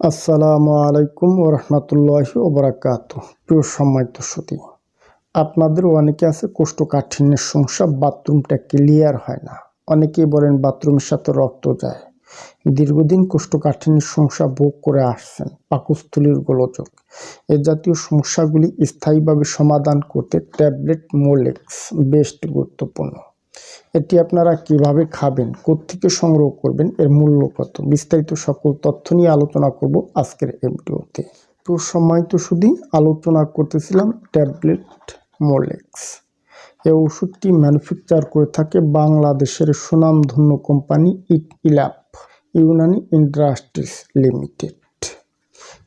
আসসালামু আলাইকুম ওরহমতুল্লাহি ওবরাকাত প্রিয় সম্মানিত সতী আপনাদের অনেকে আছে কোষ্ঠকাঠিন্যের সমস্যা, বাথরুমটা ক্লিয়ার হয় না। অনেকেই বলেন বাথরুমের সাথে রক্ত যায়। দীর্ঘদিন কোষ্ঠকাঠিন্যের সমস্যা ভোগ করে আসছেন পাকস্থলীর গোলযোগ। এ জাতীয় সমস্যাগুলি স্থায়ীভাবে সমাধান করতে ট্যাবলেট মোলেক্স বেস্ট গুরুত্বপূর্ণ। এটি আপনারা কীভাবে খাবেন, কোত্থেকে সংগ্রহ করবেন, এর মূল্য কত? বিস্তারিত সকল তথ্য নিয়ে আলোচনা করব আজকের এই ভিডিওতে। তো সময় তো শুধু আলোচনা করতেছিলাম ট্যাবলেট মোলেক্স। এই ওষুধটি ম্যানুফ্যাকচার করে থাকে বাংলাদেশের সুনামধন্য কোম্পানি ইট ইলাপ, ইউনানি ইন্ডাস্ট্রিজ লিমিটেড।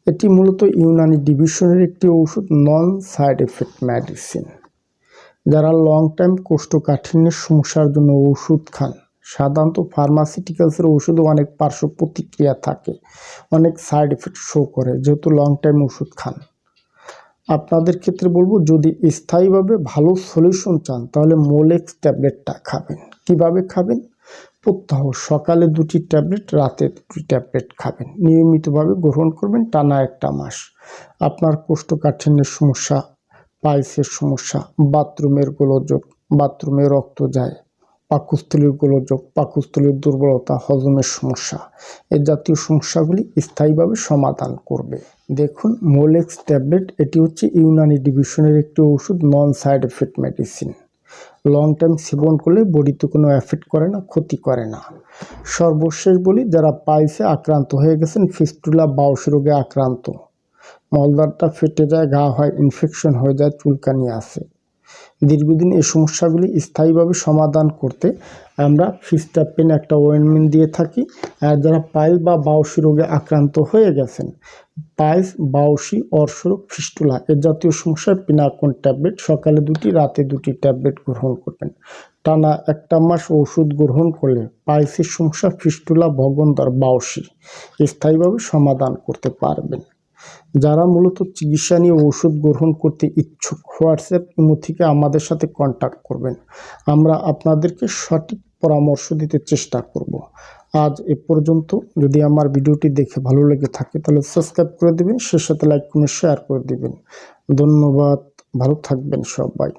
এটি মূলত ইউনানি ডিভিশনের একটি ওষুধ, নন সাইড এফেক্ট মেডিসিন। যারা লং টাইম কোষ্ঠকাঠিন্যের সমস্যার জন্য ওষুধ খান, সাধারণত ফার্মাসিউটিক্যালসের ওষুধে অনেক পার্শ্ব প্রতিক্রিয়া থাকে, অনেক সাইড এফেক্ট শো করে, যেহেতু লং টাইম ওষুধ খান। আপনাদের ক্ষেত্রে বলব, যদি স্থায়ীভাবে ভালো সলিউশন চান, তাহলে মোলেক্স ট্যাবলেটটা খাবেন। কীভাবে খাবেন? প্রত্যহ সকালে দুটি ট্যাবলেট, রাতে দুটি ট্যাবলেট খাবেন। নিয়মিতভাবে গ্রহণ করবেন টানা একটা মাস। আপনার কোষ্ঠকাঠিন্যের সমস্যা পাইলসের সমস্যা, বাথরুমের গোলযোগ, বাথরুমে রক্ত যায়, পাকস্থলীর গোলযোগ, পাকস্থলীর দুর্বলতা, হজমের সমস্যা। এ জাতীয় সমস্যাগুলি স্থায়ীভাবে সমাধান করবে। দেখুন, মোলেক্স ট্যাবলেট, এটি হচ্ছে ইউনানি ডিভিশনের একটি ওষুধ, non side effect medicine. Long time সেবন করলে বডিতে কোনো এফেক্ট করে না, ক্ষতি করে না। সর্বশেষ বলি, যারা পাইলসে আক্রান্ত হয়ে গেছেন, ফিস্টুলা, বাউসি রোগে আক্রান্ত মলদারটা ফেটে যায় ঘা হয় ইনফেকশন হয়ে যায়, চুলকানি আসে। দীর্ঘদিন এই সমস্যাগুলি স্থায়ীভাবে সমাধান করতে আমরা ফিস্টাপিন একটা ওয়েনমেন্ট দিয়ে থাকি। আর যারা পাইল বা বাউসি রোগে আক্রান্ত হয়ে গেছেন পাইলস বাউসি, অর্শরোগ, ফিস্টুলা, এ জাতীয় সমস্যার পিনাকন ট্যাবলেট সকালে দুটি, রাতে দুটি ট্যাবলেট গ্রহণ করবেন। টানা একটা মাস ওষুধ গ্রহণ করলে পাইলসের সমস্যা ফিস্টুলা ভগন্দর বাউসি স্থায়ীভাবে সমাধান করতে পারবেন। যারা মূলত চিকিৎসা নিয়ে ওষুধ গ্রহণ করতে ইচ্ছুক হোয়াটসঅ্যাপ ইমো থেকে আমাদের সাথে কন্ট্যাক্ট করবেন। আমরা আপনাদেরকে সঠিক পরামর্শ দিতে চেষ্টা করব। আজ এ পর্যন্ত। যদি আমার ভিডিওটি দেখে ভালো লেগে থাকে তাহলে সাবস্ক্রাইব করে দেবেন সে সাথে লাইক কমেন্ট শেয়ার করে দেবেন। ধন্যবাদ। ভালো থাকবেন সবাই।